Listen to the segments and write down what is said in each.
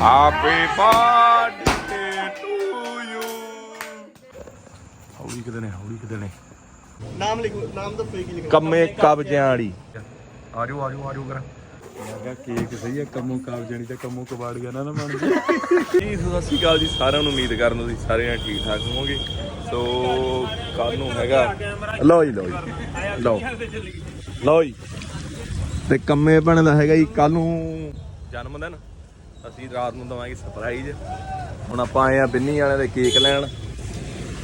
Happy birthday to you. ਹੌਲੀ ਕਿਤੇ ਨੇ ਹੌਲੀ ਕਿਤੇ ਨੇ। ਨਾਮ ਲਿਖ ਨਾਮ ਦੱਸੋ ਕੀ ਲਿਖਣਾ ਕੰਮੇ ਕਬਜਿਆਂ ਵਾਲੀ। ਆਜੋ ਆਜੋ ਆਜੋ ਕਰ। ਲੱਗਾ ਕੇਕ ਸਹੀ ਹੈ ਕੰਮੋਂ ਕਬਜਣੀ ਤੇ ਕੰਮੋਂ ਕਬਾੜ ਗਿਆ ਨਾ ਨਾ ਬਣ ਜੀ ਜੀ ਸਤਿ ਸ਼੍ਰੀ ਅਕਾਲ ਜੀ ਸਾਰਿਆਂ ਨੂੰ ਉਮੀਦ ਕਰਨ ਤੁਸੀਂ ਸਾਰੇ ਜਣੇ ਠੀਕ ਠਾਕ ਹੋਵੋਗੇ। ਸੋ ਕੱਲ ਨੂੰ ਹੈਗਾ ਲਓ ਜੀ ਲਓ ਜੀ। ਲਓ। ਲਓ ਜੀ। ਤੇ ਕੰਮੇ ਬਣਦਾ ਹੈਗਾ ਜੀ ਕੱਲ ਨੂੰ ਜਨਮ ਦਿਨ। ਅਸੀਂ ਰਾਤ ਨੂੰ ਦਵਾਂਗੇ ਸਰਪ੍ਰਾਈਜ਼ ਹੁਣ ਆਪਾਂ ਆਏ ਆ ਬਿੰਨੀ ਵਾਲਿਆਂ ਦੇ ਕੇਕ ਲੈਣ।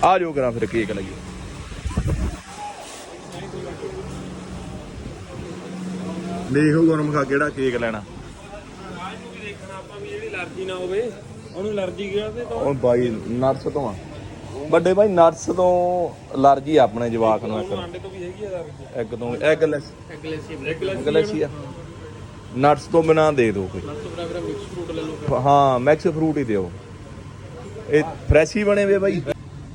ਆ ਜਾਓ ਕਰਾਂ ਫਿਰ ਕੇਕ ਲਈਏ। ਦੇਖੋ ਗਰਮ ਖਾ ਕਿਹੜਾ ਕੇਕ ਲੈਣਾ। ਦੇਖਣਾ ਆਪਾਂ ਵੀ ਜਿਹੜੀ ਅਲਰਜੀ ਨਾ ਹੋਵੇ ਉਹਨੂੰ ਅਲਰਜੀ ਗਿਆ ਤੇ ਉਹ ਬਾਈ ਨਰਸ ਤੋਂ ਆ। ਵੱਡੇ ਭਾਈ ਨਰਸ ਤੋਂ ਅਲਰਜੀ ਆਪਣੇ ਜਵਾਕ ਨੂੰ ਇੱਕ। ਆਂਡੇ ਤੋਂ ਵੀ ਹੈਗੀ ਅਲਰਜੀ। ਇੱਕ ਤੋਂ ਐਗਲੈਸ ਐਗਲੈਸ ਐਗਲੈਸੀ ਆ। ਨਟਸ ਤੋਂ ਬਿਨਾ ਦੇ ਦਿਓ ਕੋਈ। ਬਰਾਬਰ ਮਿਕਸ ਫਰੂਟ ਲੈ ਲਓ ਹਾਂ ਮੈਕਸ ਫਰੂਟ ਹੀ ਦਿਓ। ਇਹ ਫਰੈਸ਼ ਹੀ ਬਣੇ ਵੇ ਬਾਈ।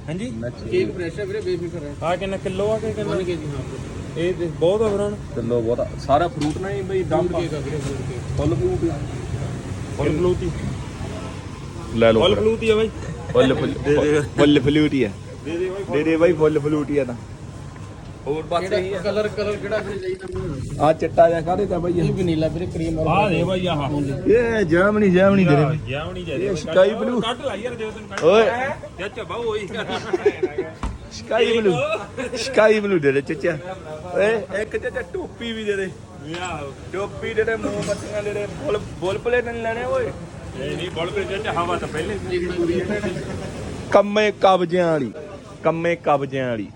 ਹਾਂਜੀ? ਕੇਕ ਫਰੈਸ਼ ਹੈ ਵੀਰੇ? ਬੇਫਿਕਰ ਹੈ ਆ ਕਿੰਨਾ ਕਿਲੋ ਆ ਕੇ ਕਿੰਨਾ? 1 ਕੇਜੀ ਹਾਂ ਇਹ ਤੇ ਬਹੁਤ ਆ ਵੀਰਾਂ ਕਿਲੋ ਬਹੁਤਾ ਸਾਰਾ ਫਰੂਟ ਨਾ ਹੀ ਬਈ ਡੰਪ ਕੇਕ ਆ। ਵੀਰੇ fruit cake full fruit full ਬਲੂਤੀ ਲੈ ਲਓ ਫੁੱਲ ਬਲੂਤੀ ਆ ਬਾਈ। ਫੁੱਲ ਫੁੱਲ ਫਲੂਟ ਹੀ ਆ। ਦੇ ਦੇ ਬਾਈ ਦੇ ਦੇ ਬਾਈ ਫੁੱਲ ਫਲੂਟ ਹੀ ਆ ਤਾਂ। ਹੋਰ ਬਸ ਇਹੀ ਆ। ਕਲਰ ਕਲਰ ਕਿਹੜਾ ਵੀਰੇ ਚਾਹੀਦਾ ਆ ਚਿੱਟਾ ਜਿਹਾ ਕਾਹਦੇ ਤਾਂ ਬਾਈ ਇਹ? ਵਨੀਲਾ ਵੀਰੇ ਕਰੀਮ ਆ ਦੇ ਬਾਈ ਆਹ। ਇਹ ਜਰਮਨੀ ਜਰਮਨੀ ਦੇ ਦੇ ਜਾਵਣੀ ਜਾ ਇਹ sky blue। ਕੱਟ ਲਾ ਯਾਰ ਜੇ ਤੈਨੂੰ ਕੱਟ ਓਏ। ਚਾਚਾ ਬਾਉ ਹੋਈ। ਸਕਾਈ ਬਲੂ ਸਕਾਈ ਬਲੂ ਦੇ ਦੇ ਚਚਾ। ਓਏ ਇੱਕ ਚਚਾ ਟੋਪੀ ਵੀ ਦੇ ਦੇ ਯਾ ਟੋਪੀ ਦੇ ਦੇ ਮੋਮਬੱਤੀਆਂ ਦੇ ਦੇ ਬੁੱਲ ਬੁੱਲ ਪਲੇ ਨਹੀਂ ਲੈਣੇ ਓਏ। ਇਹ ਨਹੀਂ ਬੋਲ ਪੇ ਚਾਚਾ ਹਵਾ ਤਾਂ ਪਹਿਲੇ। ਕੰਮੇ ਕਬਜਿਆਂ ਵਾਲੀ। ਕੰਮੇ ਕਬਜਿਆਂ ਵਾਲੀ।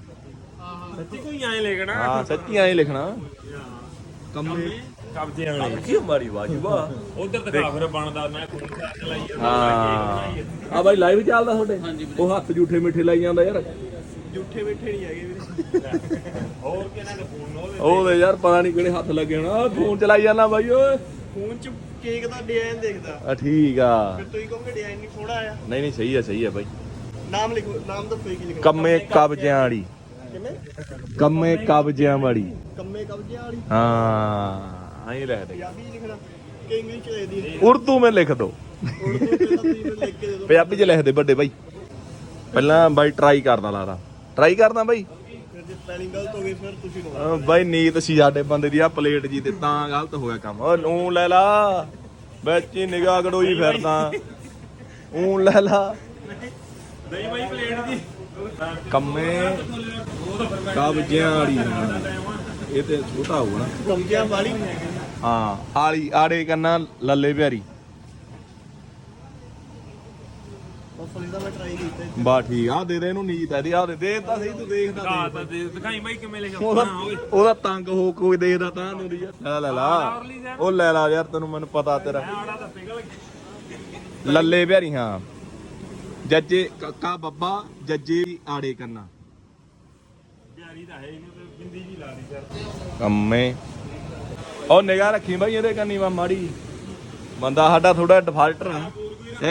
ਸੱਚੀ ਕੋਈ ਐਂ ਲੈਣਾ ਹਾਂ ਸੱਚੀ ਐਂ ਲਿਖਣਾ। ਕੰਮੇ ਕਬਜੇ ਵਾਲੇ ਕੀ ਮਾਰੀ ਵਾਜੂਬਾ ਉਧਰ ਦਿਖਾ ਫਿਰ ਬਣਦਾ ਮੈਂ ਖੁਦ ਚਲਾਈ ਹਾਂ। ਆ ਬਾਈ ਲਾਈਵ ਚੱਲਦਾ ਤੁਹਾਡੇ? ਉਹ ਹੱਥ ਜੂਠੇ ਮਿੱਠੇ ਲਾਈ ਜਾਂਦਾ ਯਾਰ। ਝੂਠੇ ਬੈਠੇ ਨਹੀਂ ਹੈਗੇ ਵੀਰੇ। ਹੋਰ ਕਿਹਨਾਂ ਦੇ ਫੋਨ ਉਹਦੇ ਉਹਦੇ ਯਾਰ ਪਤਾ ਨਹੀਂ ਕਿਹੜੇ ਹੱਥ ਲੱਗੇ ਹੋਣਾ। ਫੋਨ ਚਲਾਈ ਜਾਂਦਾ ਬਾਈ ਓਏ। ਫੋਨ 'ਚ ਕੇਕ ਦਾ ਡਿਜ਼ਾਈਨ ਦੇਖਦਾ। ਆ ਠੀਕ ਆ। ਫਿਰ ਤੁਸੀਂ ਕਹੋਗੇ ਡਿਜ਼ਾਈਨ ਨਹੀਂ ਸੋਹਣਾ ਆਇਆ ਨਹੀਂ ਨਹੀਂ ਸਹੀ ਆ ਸਹੀ ਆ ਬਾਈ। ਨਾਮ ਲਿਖੋ ਨਾਮ ਦੱਸੋ ਕੀ ਲਿਖਣਾ। ਕੰਮੇ ਕਬਜਿਆਂ ਵਾਲੀ। ਕਿਵੇਂ? ਕੰਮੇ ਕਬਜਿਆਂ ਵਾਲੀ। ਕੰਮੇ ਕਬਜਿਆਂ ਵਾਲੀ? ਹਾਂ ਆਈ ਲੈ ਦੇ ਪੰਜਾਬੀ 'ਚ ਲਿਖਣਾ ਕਿ ਇੰਗਲਿਸ਼ 'ਚ ਦੇ ਦੀ ਉਰਦੂ ਮੈਂ ਲਿਖ ਦੋ। ਉਰਦੂ 'ਚ ਤਾਂ ਤੁਸੀਂ ਫਿਰ ਲਿਖ ਕੇ ਦੇ ਦਿਓ। ਪੰਜਾਬੀ ਚ ਲਿਖ ਦੇ ਵੱਡੇ ਬਾਈ। ਪਹਿਲਾਂ ਬਾਈ ਟਰਾਈ ਕਰਦਾ ਲਾਦਾ ਟਰਾਈ ਕਰਦਾ ਬਾਈ। ਫਿਰ ਜੇ ਸਪੈਲਿੰਗ ਗਲਤ ਹੋ ਗਈ ਫਿਰ ਤੁਸੀਂ ਨੂੰ ਅਹ ਬਾਈ ਨੀਤ ਸੀ ਸਾਡੇ ਬੰਦੇ ਦੀ ਆ ਪਲੇਟ ਜੀ ਤੇ ਤਾਂ ਗਲਤ ਹੋ ਗਿਆ ਕੰਮ। ਓ ਨੂੰ ਲੈ ਲਾ। ਵਿੱਚ ਹੀ ਨਿਗਾਹ ਗੜੋਈ ਫਿਰਦਾ। ਊਂ ਲੈ ਲਾ। ਨਹੀਂ ਬਾਈ ਪਲੇਟ ਦੀ। ਕੰਮੇ ਕਬਜਿਆਂ ਵਾਲੀ ਹਾਂ। ਇਹ ਤੇ ਛੋਟਾ ਹੋਊਗਾ ਨਾ। ਕਬਜਿਆਂ ਵਾਲੀ ਹਾਂ ਆਲੀ ਆੜੇ ਕੰਨਾ ਲੱਲੇ ਪਿਆਰੀ। ਬਾ ਠੀਕ ਆ ਦੇ ਦੇ ਇਹਨੂੰ ਨੀਤ ਹੈ ਦੀ ਆ ਦੇ ਦੇ ਤਾਂ ਸਹੀ ਤੂੰ ਦੇਖਦਾ ਦਿਖਾ ਦੇਖ। ਤਾਂ ਦੇ ਦਿਖਾਈ ਬਾਈ ਕਿਵੇਂ ਲਿਖਿਆ ਉਹਦਾ ਹਾਂ ਓਏ ਉਹਦਾ ਤੰਗ ਹੋ ਕੋਈ ਦੇਖਦਾ ਤਾਂ ਨੂੰ ਦੀ ਲੈ ਲੈ ਲਾ। ਉਹ ਲੈ ਲਾ ਯਾਰ ਤੈਨੂੰ ਮੈਨੂੰ ਪਤਾ ਤੇਰਾ। ਲੱਲੇ ਪਿਆਰੀ ਹਾਂ। ਜੱਜੇ ਕੱਕਾ ਬੱਬਾ ਜੱਜੇ ਆੜੇ ਕੰਨਾ। ਪਿਆਰੀ ਤਾਂ ਹੈ ਇਹਨੂੰ ਤੇ ਬਿੰਦੀ ਜੀ ਲਾ ਦੀ ਯਾਰ ਕੰਮੇ। ਉਹ ਨਿਗਾਹ ਰੱਖੀ ਬਾਈ ਇਹਦੇ ਕੰਨੀ ਵਾ ਮਾੜੀ। ਬੰਦਾ ਸਾਡਾ ਥੋੜਾ ਡਿਫਾਲਟਰ ਆ।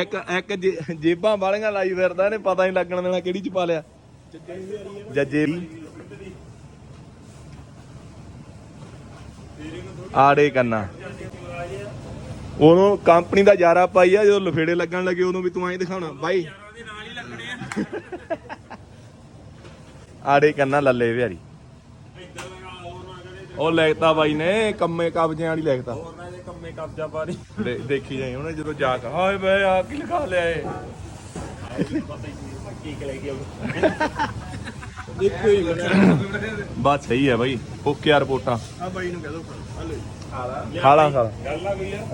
ਇੱਕ ਇੱਕ ਜੇਬਾਂ ਵਾਲੀਆਂ ਲਾਈ ਫਿਰਦਾ ਇਹਨੇ ਪਤਾ ਨਹੀਂ ਲੱਗਣ ਦੇਣਾ ਕਿਹੜੀ ਚ ਪਾ ਲਿਆ। ਜੱਜੇ ਆੜੇ ਕੰਨਾ। ਉਹਨੂੰ ਕੰਪਨੀ ਦਾ ਯਾਰਾ ਪਾਈ ਆ ਜਦੋਂ ਲਫੇੜੇ ਲੱਗਣ ਲੱਗੇ ਉਦੋਂ ਵੀ ਤੂੰ ਐਂ ਦਿਖਾਉਣਾ। ਬਾਈ ਉਹਦੇ ਨਾਲ ਹੀ ਲੱਗਣੇ ਆ ਆੜੇ ਕੰਨਾ ਲੱਲੇ ਵਿਹਾਰੀ। ਉਹ ਲਿਖਤਾ ਬਾਈ ਨੇ ਕੰਮੇ ਕਬਜਿਆਂ ਵਾਲੀ ਲਿਖਤਾ। ਹੋਰ ਨਾ ਇਹਦੇ ਕੰਮੇ ਕਬਜ਼ਾ ਦੇ- ਦੇਖੀ ਜਾਈ ਉਹਨੇ ਜਦੋਂ ਜਾ ਕੇ ਹਾਏ ਬਈ ਆ ਕੀ ਲਿਖਾ ਲਿਆ ਏ ਦੇਖੋ ਹੀ ਬਾਤ ਸਹੀ ਹੈ ਬਾਈ ਓਕੇ ਰਿਪੋਰਟਾਂ। ਆ ਬਾਈ ਨੂੰ ਕਹਿ ਦੋ ਹਲੋ ਖਾ ਲਾ। ਖਾ ਲਾ ਗੱਲ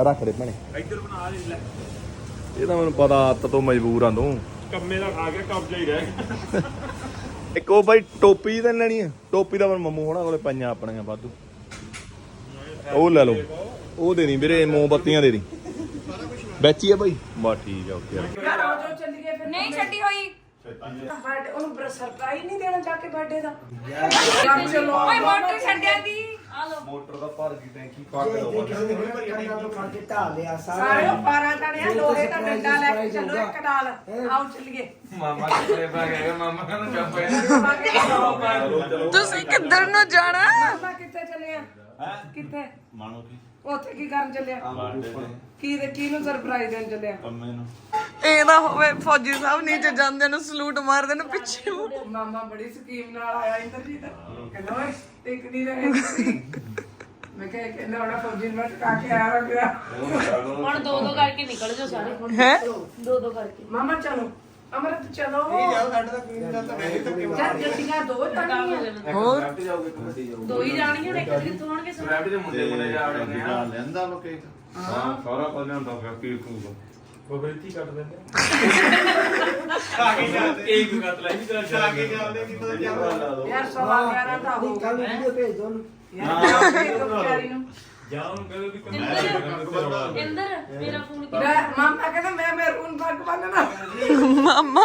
ਰੱਖ ਦੇ ਭਣੇ। ਇੱਧਰ ਬਣਾ ਦੇ ਲੈ। ਇਹ ਤਾਂ ਮੈਨੂੰ ਪਤਾ ਆਦਤ ਤੋਂ ਮਜਬੂਰ ਆ ਤੂੰ। ਕੰਮੇ ਦਾ ਖਾ ਕੇ ਕਬਜ਼ਾ ਹੀ ਰਹਿ ਗਿਆ। ਇੱਕ ਉਹ ਬਾਈ ਟੋਪੀ ਤਾਂ ਲੈਣੀ ਆ? ਟੋਪੀ ਤਾਂ ਮੈਨੂੰ ਮੰਮੂ ਹੋਣਾ ਕੋਲੇ ਪਈਆਂ ਆਪਣੀਆਂ ਵਾਧੂ। ਉਹ ਲੈ ਲਓ। ਉਹ ਦੇ ਨਹੀਂ ਵੀਰੇ ਮੋਮਬੱਤੀਆਂ ਦੇ ਦੀ ਵਿੱਚ ਹੀ ਆ ਬਾਈ। ਬਾ ਠੀਕ ਆ ਓਕੇ। ਨਹੀਂ ਛੱਡੀ ਹੋਈ। ਬਰਥਡੇ ਉਹਨੂੰ ਬਰ ਸਰਪ੍ਰਾਈਜ਼ ਨਹੀਂ ਦੇਣਾ ਜਾ ਕੇ ਬਰਥਡੇ ਦਾ। ਓਏ ਮੋਟਰ ਛੱਡਿਆ ਦੀ ਆ ਲੋ ਮੋਟਰ ਦਾ ਭਰ ਗਈ ਟੈਂਕੀ ਪਾ ਕੇ ਸਾਰੇ ਉਹ ਪਾਰਾ ਚੜਿਆ ਲੋਹੇ ਦਾ ਡੰਡਾ ਲੈ ਕੇ ਚੱਲੋ ਇੱਕ ਨਾਲ। ਆਓ ਚੱਲੀਏ। ਮਾਮਾ ਕਿੱਥੇ ਪਾ ਗਿਆ? ਮਾਮਾ ਕਹਿੰਦਾ ਚੱਪ ਤੁਸੀਂ ਕਿੱਧਰ ਨੂੰ ਜਾਣਾ ਮਾਮਾ ਕਿੱਥੇ ਚੱਲੇ ਆ ਕਿੱਥੇ? ਮਾਣੋ ਕੀ? ਉੱਥੇ ਕੀ ਕਰਨ ਚੱਲਿਆ? ਕੀ ਦੇ ਕਿਹਨੂੰ ਸਰਪ੍ਰਾਈਜ਼ ਦੇਣ ਚੱਲਿਆ? ਇਹ ਨਾ ਹੋਵੇ ਫੌਜੀ ਸਾਹਿਬ ਨੀਚੇ ਜਾਂਦੇ ਨੂੰ ਸਲੂਟ ਮਾਰਦੇ ਨੂੰ ਪਿੱਛੇ। ਨੂੰ। ਮਾਮਾ ਬੜੀ ਸਕੀਮ ਨਾਲ ਆਇਆ ਇੰਦਰਜੀਤ। ਕਹਿੰਦਾ ਓਏ ਟਿਕ ਨਹੀਂ ਰਹੇ ਤੁਸੀਂ। ਮੈਂ ਕਿਹਾ ਕਹਿੰਦਾ ਉਹਦਾ ਫੌਜੀ ਨੂੰ ਮੈਂ ਟਕਾ ਕੇ ਆਇਆ ਗਿਆ ਹੁਣ ਦੋ ਦੋ ਕਰਕੇ ਨਿਕਲ ਜਾਓ ਸਾਰੇ। ਹੈਂ? ਦੋ ਦੋ ਕਰਕੇ। ਮਾਮਾ ਚਲੋ। ਅਮਰਤ ਚਲੋ। ਜਾਓ ਸਾਡੇ ਤੱਕ ਨਹੀਂ ਤਾਂ ਮੈਂ ਹੀ ਧੱਕੇ ਮਾਰ ਜਦ ਜੱਟੀਆਂ ਦੋ ਟੰਗੀਆਂ ਹੋਰ? ਦੋ ਹੀ ਜਾਣਗੇ ਹੁਣ ਇੱਕ ਦੇ ਕਿੱਥੋਂ ਆਉਣਗੇ ਸਾਰੇ ਰੈਪ ਦੇ ਮੁੰਡੇ ਮੁੰਡੇ ਜਾ ਰਹੇ ਨੇ ਨਾਲ ਲੈਂਦਾ ਵਾ ਕੇਕ ਹਾਂ। ਸਾਰਾ ਕੁਝ ਲਿਆਂਦਾ ਪਿਆ ਕੀ ਕੂਗਾ ਬਬਲਤੀ ਕੱਟ ਦਿੰਦੇ ਆਗੇ ਜਾਂਦੇ ਇੱਕ ਕੱਟ ਲੈ ਜੀ ਤੇਰਾ ਆਗੇ ਜਾਂਦੇ ਕੀ ਪਤਾ ਕੀ ਯਾਰ ਸਵਾ 11 ਤਾਂ ਹੋ ਕੱਲ ਵੀਡੀਓ ਭੇਜ ਦੋ ਯਾਰ ਵਿਚਾਰੀ ਨੂੰ। ਜਾ ਉਹਨੂੰ ਕਹੋ ਵੀ ਕੰਮ ਇੰਦਰ? ਮੇਰਾ ਫੋਨ ਲੈ, ਮਾਮਾ ਕਹਿੰਦਾ ਮੈਂ ਮੈਰੂਨ ਪੱਗ ਬੰਨਣਾ ਮਾਮਾ?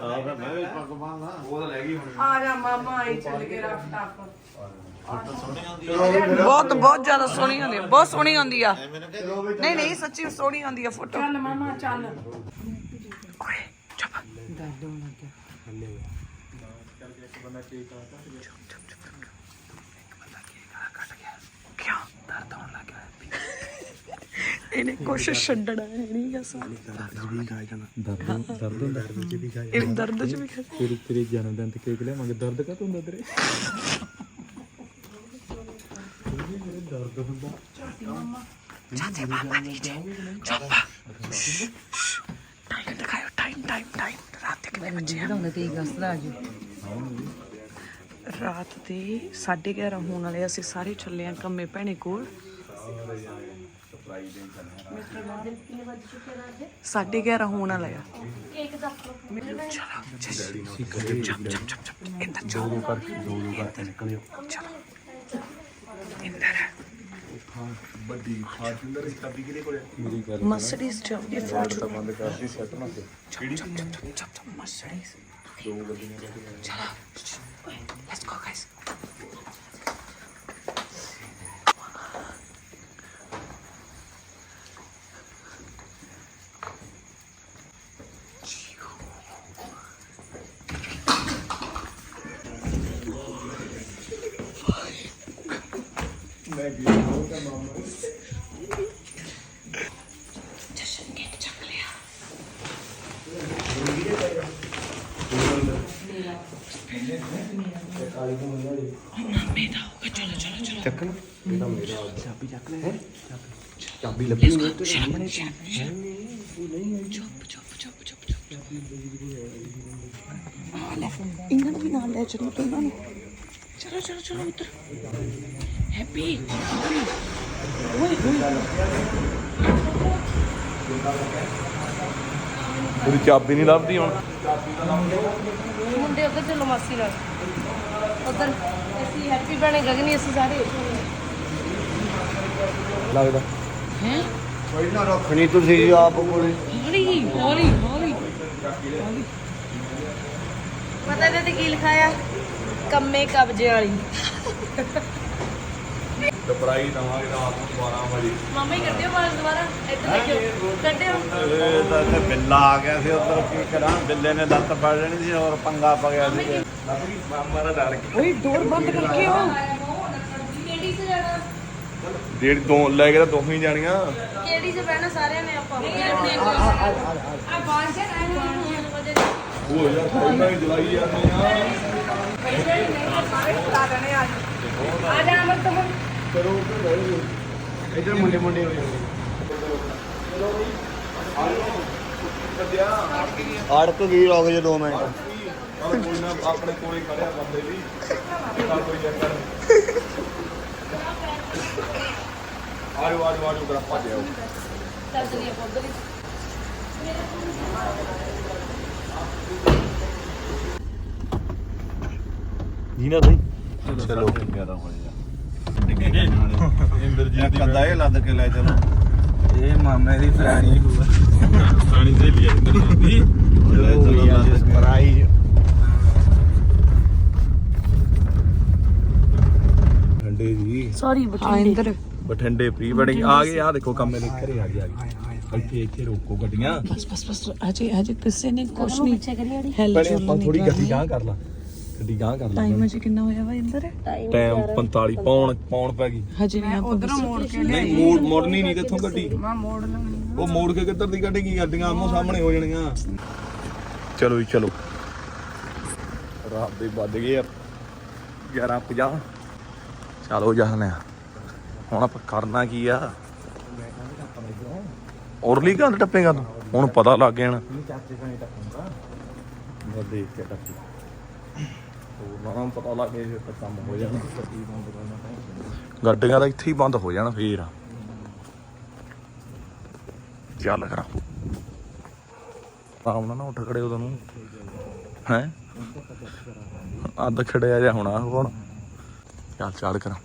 ਆ ਮੈਂ ਵੀ ਪੱਗ ਬੰਨਦਾ ਉਹ ਤਾਂ ਲੈ ਗਈ ਹੁਣ। ਆ ਜਾ ਮਾਮਾ ਆਈ ਚੱਲ ਕੇ ਰਫ ਟਾਪ। ਬਹੁਤ ਬਹੁਤ ਜ਼ਿਆਦਾ ਸੋਹਣੀ ਹੁੰਦੀ ਆ ਬਹੁਤ ਸੋਹਣੀ ਹੁੰਦੀ ਆ। ਨਹੀਂ ਨਹੀਂ ਸੱਚੀ ਸੋਹਣੀ ਹੁੰਦੀ ਆ ਫੋਟੋ ਚੱਲ ਮਾਮਾ ਚੱਲ। ਓਏ ਚੁੱਪ। ਕਿਉਂ ਦਰਦ ਹੋਣ ਲੱਗ ਗਿਆ ਇਹਨੇ ਕੋਸ਼ਿਸ਼ ਛੱਡਣਾ ਹੈ ਨਹੀਂ ਗਾ ਸਾਲੀ ਦਰਦ ਦਰਦ ਹੁੰਦਾ? ਇਹ ਦਰਦ ਚ ਵੀ ਖਾ ਤੇਰੇ ਤੇਰੇ ਜਨਮ ਦਿਨ ਤੇ ਕੇਕ ਲਿਆਵਾਂਗੇ। ਦਰਦ ਕਾ ਹੁੰਦਾ ਤੇਰੇ? ਜਾਤੇ ਬਾਬਾ ਨੀਚੇ ਚੁੱਪ। ਟਾਈਮ ਦਿਖਾਓ ਟਾਈਮ ਟਾਈਮ ਟਾਈਮ। ਰਾਤ ਦੇ ਕਿੰਨੇ ਵਜੇ ਆ? ਰਾਤ ਦੇ 11:30 ਹੋਣ ਵਾਲੇ ਅਸੀਂ ਸਾਰੇ ਚੱਲੇ ਆ ਕੰਮੇ ਭੈਣੇ ਕੋਲ। ਸਾਢੇ 11 ਹੋਣ ਵਾਲਾ ਆ। ਕੇਕ ਦੱਸ ਲਓ। ਚਲੋ ਚੱਪ ਚੱਪ ਚੱਪ ਚੱਪ ਇੰਦਰ ਚਲੋ ਦੋ ਕਰਕੇ ਦੋ ਦੋ ਕਰਕੇ ਨਿਕਲਿਓ ਚਲੋ ਇੰਦਰ ਵੱਡੀ ਫਾਰਚੂਨਰ ਦੀ ਚਾਬੀ ਕਿਹਦੇ ਕੋਲ ਮੇਰੀ ਗੱਲ ਮਰਸੀਡੀਜ਼ ਚ ਇਹ ਫੋਰਚੂਨਰ ਬੰਦ ਕਰਦੀ ਸੈੱਟ ਨਾ ਤੇ ਚੱਪ ਚੱਪ ਚੱਪ ਚੱਪ ਚੱਪ ਮਰਸੀਡੀਜ਼ ਦੋ ਗੱਡੀਆਂ ਚਲੋ ਲੈਟਸ ਗੋ ਗਾਇਸ ਜਸ਼ਨ ਕੇਕ ਚੱਕ ਲਿਆ ਮੰਮੀ ਦਾ ਇਹਦਾ ਮੇਰਾ ਚਾਬੀ ਚੱਕ ਲੈ ਚਾਬੀ ਲੱਭੀ ਨਹੀਂ ਸਾਹਮਣੇ ਚੁੱਪ ਚੁੱਪ ਚੁੱਪ ਚੁੱਪ ਚੁੱਪ ਇਹਨਾਂ ਨੂੰ ਵੀ ਨਾਲ ਲੈ ਚਲੋ ਦੋਨਾਂ ਨੂੰ ਚਲੋ ਚਲੋ ਚਲੋ ਉੱਤਰ ਹੈਪੀ ਓਏ ਓਏ ਉਹਦੀ ਚਾਬੀ ਨਹੀਂ ਲੱਭਦੀ ਹੁਣ। ਮੁੰਡੇ ਉੱਧਰ ਚਲੋ ਮਾਸੀ ਨਾਲ। ਉੱਧਰ। ਅਸੀਂ ਹੈਪੀ ਬਣੇ ਗਗਨੀ ਅਸੀਂ ਸਾਰੇ। ਲੱਗਦਾ। ਹੈ? ਕੋਈ ਨਾ ਰੱਖਣੀ ਤੁਸੀਂ ਆਪ ਕੋਲੇ। ਹੌਲੀ ਹੌਲੀ ਹੌਲੀ। ਪਤਾ ਤੇ ਕੀ ਲਿਖਾਇਆ? ਕੰਮੇ ਕਬਜੇ ਵਾਲੀ। ਸਰਪ੍ਰਾਈਜ਼ ਦਵਾਂਗੇ ਰਾਤ ਨੂੰ 12 ਵਜੇ ਮਾਮਾ ਹੀ ਕਰਦੇ ਹੋ ਬਾਅਦ ਦੁਬਾਰਾ ਇੱਧਰ ਦੇਖਿਓ ਕੱਢਿਓ ਇਹ ਤਾਂ ਤੇ ਬਿੱਲਾ ਆ ਗਿਆ ਸੀ ਉਧਰ ਕੀ ਕਰਾਂ ਬਿੱਲੇ ਨੇ ਲੱਤ ਫੜ ਲੈਣੀ ਸੀ ਔਰ ਪੰਗਾ ਪਾ ਗਿਆ ਸੀ ਮਾਮਾ ਦਾ ਡਰ ਓਏ ਡੋਰ ਬੰਦ ਕਰਕੇ ਆਓ ਕਿਹੜੀ ਚ ਜਾਣਾ ਡੇਢ ਦੋ ਲੈ ਕੇ ਤਾਂ ਦੋਹੀਂ ਜਾਣੀਆਂ ਕਿਹੜੀ ਚ ਬਹਿਣਾ ਸਾਰਿਆਂ ਨੇ ਆਪਾਂ ਆ ਬਾਂਝ ਹੈ ਉਹ ਯਾਰ ਪਹਿਲਾਂ ਹੀ ਜਲਾਈ ਜਾਂਦੇ ਆ ਸਾਰੇ ਖਿਲਾ ਦੇਣੇ ਅੱਜ ਆ ਜਾ ਅਮਰਤ ਇਧਰ ਮੁੰਡੇ ਮੁੰਡੇ ਹੋ ਜਾਂਦੇ ਅੜਕ ਗਈ ਰੁਕ ਜੇ 2 ਮਿੰਟ। ਚੱਲ ਕੋਈ ਨਾ ਆਪਣੇ ਕੋਲੇ ਖੜਿਆ ਬੰਦੇ ਵੀ ਕੋਈ ਚੱਕਰ ਆਜੋ ਆਜੋ ਆਜੋ ਕਰਾ ਭੱਜ ਆਓ ਚੱਲ। ਉੱਧਰ ਹੀ ਜੀ ਨਾ ਸਹੀ ਚਲੋ 11 ਹੋ ਜਾ ਇੰਦਰਜੀਤ ਇੱਕ ਅੱਧਾ ਇਹ ਲੱਦ ਕੇ ਲੈ ਚਲੋ। ਇਹ ਮਾਮੇ ਦੀ ਫਰਾਣੀ ਹੋਊ ਫਰਾਣੀ ਦੇ ਲਈ ਇੰਦਰ ਦੀ। ਚਲੋ ਸਰਪ੍ਰਾਈਜ਼ ਠੰਡੇ ਜੀ। ਸੌਰੀ ਬਠਿੰਡੇ। ਬਠਿੰਡੇ ਪ੍ਰੀ ਬੜੀ। ਆ ਗਏ ਆ ਦੇਖੋ ਕੰਮ ਮੇਰੇ ਘਰੇ ਆ ਗਏ ਆ ਗਏ। ਇੱਥੇ ਇੱਥੇ ਰੋਕੋ ਗੱਡੀਆਂ। ਬਸ ਬਸ ਬਸ ਅਜੇ ਅਜੇ ਕਿਸੇ ਨੇ ਕੁਛ ਨਹੀਂ ਪਿੱਛੇ ਕਰੀ ਅੜੀ ਹੈਲ ਪਹਿਲੇ ਆਪਾਂ ਥੋੜੀ ਗੱਡੀ ਗਾਂ ਕਰ ਲਾ। ਗੱਡੀ ਗਾਂ ਕਰ ਲੈ ਟਾਈਮ ਅਜੇ ਕਿੰਨਾ ਹੋਇਆ ਵਾ ਇੰਦਰ? ਟਾਈਮ 45 ਪੌਣ ਪੌਣ ਪੈ ਗਈ। ਹਜੇ ਨਹੀਂ ਆਪਾਂ ਉਧਰੋਂ ਮੋੜ ਕੇ ਨਹੀਂ ਮੋੜ ਮੋੜਨੀ ਨਹੀਂ ਕਿੱਥੋਂ ਗੱਡੀ? ਮੈਂ ਮੋੜ ਲਾਂਗੀ ਉਹ ਮੋੜ ਕੇ ਕਿੱਧਰ ਦੀ ਗੱਡੀ ਕੀ ਗੱਡੀਆਂ ਆਮੋ ਸਾਹਮਣੇ ਹੋ ਜਾਣੀਆਂ। ਚਲੋ ਜੀ ਚਲੋ। ਰਾਤ ਦੇ ਵੱਜ ਗਏ ਆ 11:50 ਚਲੋ ਜਾਂਦੇ ਆ। ਹੁਣ ਆਪਾਂ ਕਰਨਾ ਕੀ ਆ? ਔਰਲੀ ਗੰਦ ਟੱਪੇਗਾ ਤੂੰ। ਹੁਣ ਪਤਾ ਲੱਗ ਗਿਆ ਨਾ। ਮੈਂ ਦੇਖ ਕੇ ਟੱਪੀ। ਨਾ ਪਤਾ ਲੱਗ ਗਿਆ ਜੇ ਤਾਂ ਕੰਮ ਹੋ ਜਾਣਾ ਗੱਡੀਆਂ ਦਾ ਇੱਥੇ ਹੀ ਬੰਦ ਹੋ ਜਾਣਾ ਫੇਰ। ਚੱਲ ਕਰਾਂ। ਆਰਾਮ ਨਾਲ ਨਾ ਉੱਠ ਖੜੇ ਉਦੋਂ ਨੂੰ। ਹੈ? ਅੱਧ ਖੜਿਆ ਜਾ ਹੋਣਾ ਹੁਣ। ਚੱਲ ਚੱਲ ਕਰਾਂ।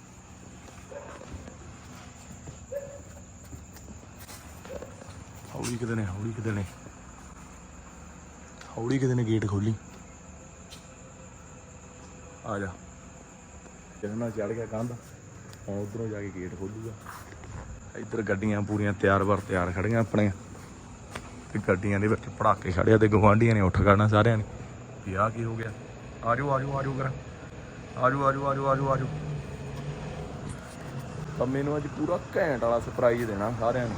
ਹੌਲੀ ਕਿਤੇ ਨੇ, ਹੌਲੀ ਕਿਤੇ ਨੇ। ਹੌਲੀ ਕਿਤੇ ਨੇ ਗੇਟ ਖੋਲੀ। ਆ ਜਾ। ਜਿਹਦੇ ਨਾਲ ਚੜ ਗਿਆ ਕੰਧ। ਹੁਣ ਉਧਰੋਂ ਜਾ ਕੇ ਗੇਟ ਖੋਲੂਗਾ। ਇੱਧਰ ਗੱਡੀਆਂ ਪੂਰੀਆਂ ਤਿਆਰ ਬਰ ਤਿਆਰ ਖੜੀਆਂ ਆਪਣੀਆਂ। ਤੇ ਗੱਡੀਆਂ ਦੇ ਵਿੱਚ ਪੜਾਕੇ ਖੜਿਆ ਤੇ ਗਵਾਂਢੀਆਂ ਨੇ ਉੱਠ ਖੜਨਾ ਸਾਰਿਆਂ ਨੇ। ਵੀ ਆਹ ਕੀ ਹੋ ਗਿਆ? ਆਜੋ ਆਜੋ ਆਜੋ ਕਰ ਆਜੋ ਆਜੋ ਆਜੋ ਆਜੋ ਆਜੋ। ਕੰਮੇ ਨੂੰ ਅੱਜ ਪੂਰਾ ਘੈਂਟ ਵਾਲਾ ਸਰਪ੍ਰਾਈਜ਼ ਦੇਣਾ ਸਾਰਿਆਂ ਨੂੰ।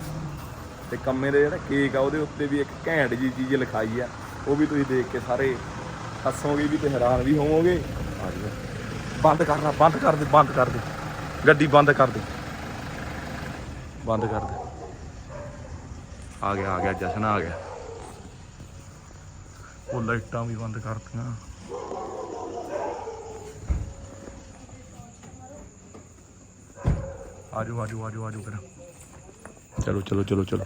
ਤੇ ਕੰਮੇ ਦੇ ਜਿਹੜਾ ਕੇਕ ਆ ਉਹਦੇ ਉੱਤੇ ਵੀ ਇੱਕ ਘੈਂਟ ਜੀ ਚੀਜ਼ ਲਿਖਾਈ ਆ। ਉਹ ਵੀ ਤੁਸੀਂ ਦੇਖ ਕੇ ਸਾਰੇ ਹੱਸੋਗੇ ਵੀ ਤੇ ਹੈਰਾਨ ਵੀ ਹੋਵੋਗੇ। ਆ। ਜਾਓ ਬੰਦ ਕਰਨਾ ਬੰਦ ਕਰ ਦੇ, ਬੰਦ ਕਰ ਦੇ। ਗੱਡੀ ਬੰਦ ਕਰ ਦੇ। ਬੰਦ ਕਰ ਦੇ। ਆ ਗਿਆ ਆ ਗਿਆ, ਜਸ਼ਨ ਆ ਗਿਆ। ਉਹ ਲਾਈਟਾਂ ਵੀ ਬੰਦ ਕਰਤੀਆਂ। ਆਜੋ ਆਜੋ ਆਜੋ ਆਜੋ ਕਰ ਚਲੋ ਚਲੋ ਚਲੋ ਚਲੋ।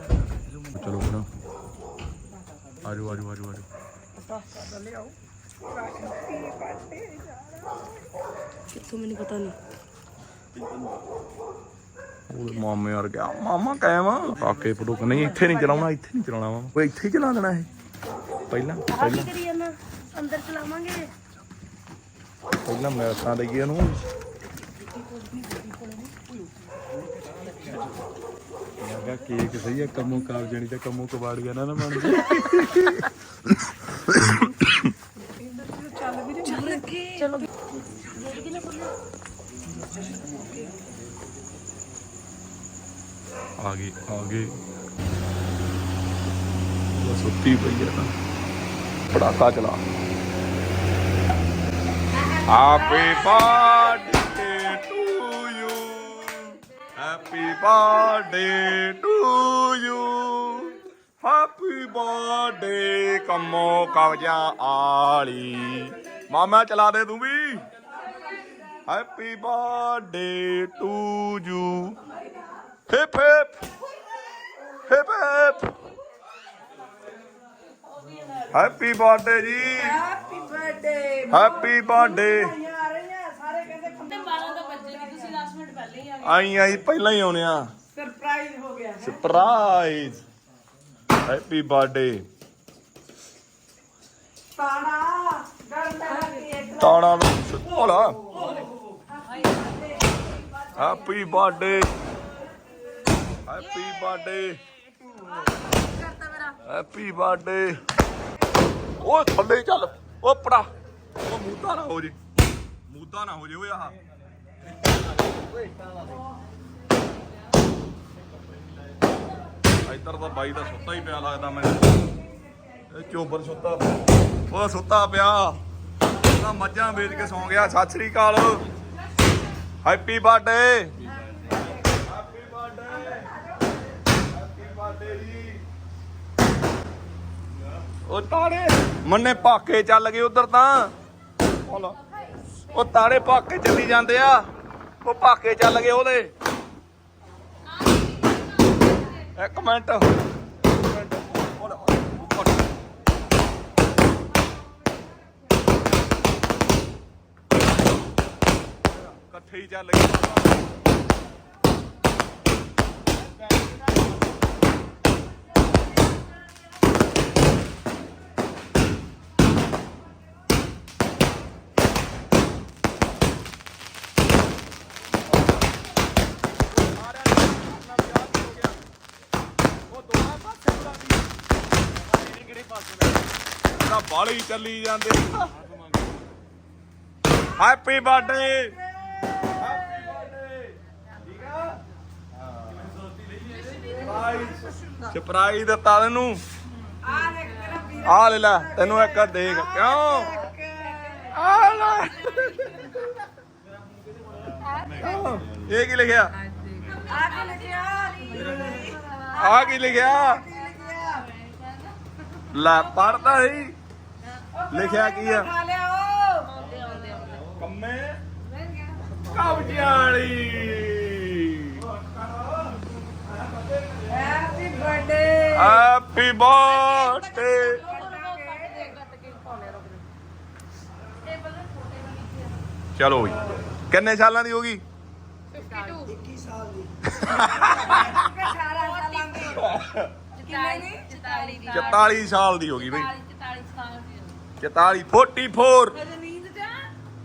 ਚਲੋ ਕਰਾਂ ਆਜੋ ਆਜੋ ਆਜੋ ਆਜੋ। ਕਿੱਥੋਂ ਮੈਨੂੰ ਪਤਾ ਨਹੀਂ। ਉਹ ਮਾਮੇ ਯਾਰ ਗਿਆ। ਮਾਮਾ ਕਾਇਮ ਆ। ਕਾਕੇ ਫੜੋ ਨਹੀਂ ਇੱਥੇ ਨਹੀਂ ਚਲਾਉਣਾ ਇੱਥੇ ਨਹੀਂ ਚਲਾਉਣਾ ਮਾਮਾ। ਉਹ ਇੱਥੇ ਹੀ ਚਲਾ ਦੇਣਾ ਇਹ। ਪਹਿਲਾਂ ਪਹਿਲਾਂ। ਕਰੀ ਜਾਣਾ ਅੰਦਰ ਚਲਾਵਾਂਗੇ। ਪਹਿਲਾਂ ਮਿਲਕਾਂ ਦੇਈਏ ਉਹਨੂੰ ਲੱਗਾ ਕੇਕ ਸਹੀ ਹੈ ਕੰਮੋਂ ਕਾਬ ਜਾਣੀ ਤੇ ਕੰਮੋਂ ਕਬਾੜ ਗਿਆ ਨਾ ਨਾ ਬਣ ਜੀ ਚਲੋ ਆ ਗਏ ਆ ਗਏ ਉਹ ਸੁੱਤੀ ਪਈ ਹੈ ਤਾਂ ਪੜਾਕਾ ਚਲਾ। Happy birthday to you happy birthday to you happy birthday ਕੰਮੋ ਕਵਜਾ ਆਲੀ। ਮਾਮਾ ਚਲਾ ਦੇ ਤੂੰ ਵੀ। Happy birthday to you hip hip hip hip happy birthday ਜੀ। ਹੈਪੀ ਬਰਥਡੇ ਹੈਪੀ ਬਰਥਡੇ ਆ ਰਹੀਆਂ ਸਾਰੇ ਕਹਿੰਦੇ ਤੇ 12 ਦਾ ਵੱਜੇ ਨਹੀਂ ਤੁਸੀਂ ਲਾਸਟ ਮਿੰਟ ਪਹਿਲੇ ਹੀ ਆ ਆਈ ਆਈ ਪਹਿਲਾਂ ਹੀ ਆਉਣੇ ਆ। ਸਰਪ੍ਰਾਈਜ਼ ਹੋ ਗਿਆ। ਸਰਪ੍ਰਾਈਜ਼ ਹੈਪੀ ਬਰਥਡੇ ਕੇਕ ਤਾਣਾ ਨੂੰ Hola happy birthday happy birthday happy birthday ਓਏ ਥੱਲੇ ਚੱਲ। ਓ ਪੜਾ। ਉਹ ਮੂਦਾ ਨਾ ਹੋ ਜੇ। ਮੂਦਾ ਨਾ ਹੋ ਜੇ ਓਏ ਆਹ। ਇੱਧਰ ਤਾਂ ਬਾਈ ਦਾ ਸੁੱਤਾ ਹੀ ਪਿਆ ਲੱਗਦਾ ਮੈਨੂੰ। ਇਹ ਚੋਬਰ ਸੁੱਤਾ ਪਿਆ। ਉਹ ਸੁੱਤਾ ਪਿਆ। ਉਹਦਾ ਮੱਝਾਂ ਵੇਚ ਕੇ ਸੌਂ ਗਿਆ। ਸਤਿ ਸ੍ਰੀ ਅਕਾਲ। Happy birthday happy birthday happy birthday ਜੀ ਉਹ ਤਾੜੇ, ਮੰਨੇ ਪਾਕੇ ਚੱਲ ਗਏ ਉਧਰ ਤਾਂ। ਉਹ ਤਾਰੇ ਪਾਕੇ ਚੱਲੀ ਜਾਂਦੇ ਆ। ਉਹ ਪਾਕੇ ਚੱਲ ਗਏ ਉਹਦੇ। ਇੱਕ ਮਿੰਟ। ਉਹ ਲੈ, ਉੱਪਰ। ਇਕੱਠੇ ਹੀ ਚੱਲ ਗਏ। ਬਾਲੀ ਚੱਲੀ ਜਾਂਦੇ। ਹੈਪੀ ਬਰਥਡੇ ਹੈਪੀ ਬਰਥਡੇ ਠੀਕ ਆ ਸਰਪ੍ਰਾਈਜ਼ ਦਿੱਤਾ ਤੈਨੂੰ। ਆ ਦੇਖ ਤੇਰਾ ਵੀਰ ਆ ਲੈ ਲੈ, ਤੈਨੂੰ ਇੱਕ ਦੇਖ। ਕਿਉਂ? ਆ ਲੈ। ਇਹ ਕੀ ਲਿਖਿਆ? ਆ ਕੇ ਲਿਖਿਆ? ਆ ਕੀ ਲਿਖਿਆ ਲੈ ਪੜਦਾ ਸੀ। ਲਿਖਿਆ ਕੀ ਆ? ਕੰਮੇ? ਕਬਜਿਆਲੀ ਹੈਪੀ ਬਰਥਡੇ ਹੈਪੀ ਬਰਥਡੇ ਚਲੋ ਵੀ ਕਿੰਨੇ ਸਾਲਾਂ ਦੀ ਹੋ ਗਈ? 52 ਸਾਲ ਦੀ। 44 ਸਾਲ ਦੀ ਹੋ ਗਈ ਬਈ। 44 ਸਾਲ ਦੀ 44 44 ਅਜੇ ਨੀਂਦ ਚ